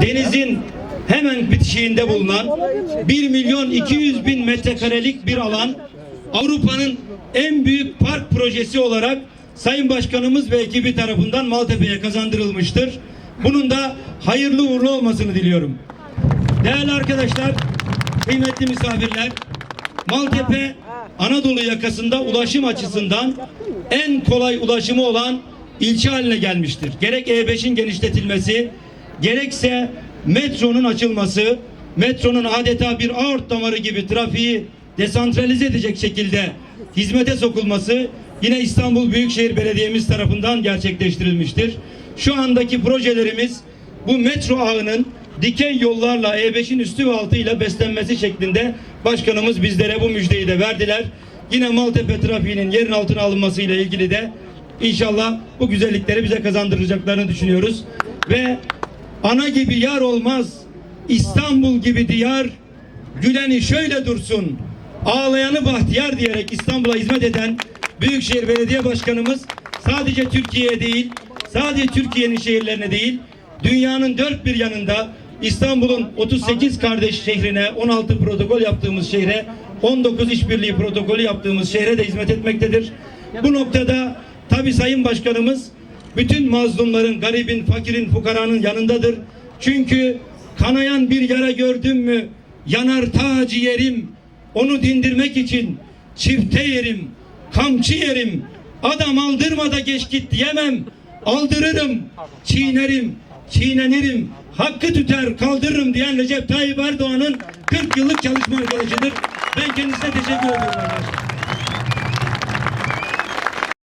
denizin hemen bitişiğinde bulunan 1 milyon 200 bin metrekarelik bir alan Avrupa'nın en büyük park projesi olarak Sayın Başkanımız ve ekibi tarafından Maltepe'ye kazandırılmıştır. Bunun da hayırlı uğurlu olmasını diliyorum. Değerli arkadaşlar, kıymetli misafirler, Maltepe Anadolu yakasında ulaşım açısından en kolay ulaşımı olan ilçe haline gelmiştir. Gerek E5'in genişletilmesi, gerekse metronun açılması, metronun adeta bir aort damarı gibi trafiği desantralize edecek şekilde hizmete sokulması yine İstanbul Büyükşehir Belediye'miz tarafından gerçekleştirilmiştir. Şu andaki projelerimiz bu metro ağının dikey yollarla E5'in üstü ve altı ile beslenmesi şeklinde başkanımız bizlere bu müjdeyi de verdiler. Yine Maltepe trafiğinin yerin altına alınması ile ilgili de inşallah bu güzellikleri bize kazandıracaklarını düşünüyoruz. Ve ana gibi yar olmaz, İstanbul gibi diyar, güleni şöyle dursun, ağlayanı bahtiyar diyerek İstanbul'a hizmet eden Büyükşehir Belediye Başkanımız sadece Türkiye'ye değil, sadece Türkiye'nin şehirlerine değil, dünyanın dört bir yanında İstanbul'un 38 kardeş şehrine, 16 protokol yaptığımız şehre, 19 işbirliği protokolü yaptığımız şehre de hizmet etmektedir. Bu noktada tabi Sayın Başkanımız bütün mazlumların, garibin, fakirin, fukaranın yanındadır. Çünkü kanayan bir yara gördüm mü yanar ta ciğerim. Onu dindirmek için çifte yerim, kamçı yerim. Adam aldırma da geç git diyemem. Aldırırım, çiğnerim, çiğnenirim. Hakkı tüter, kaldırırım diyen Recep Tayyip Erdoğan'ın 40 yıllık çalışma arkadaşıdır. Ben kendisine teşekkür ediyorum arkadaşlar.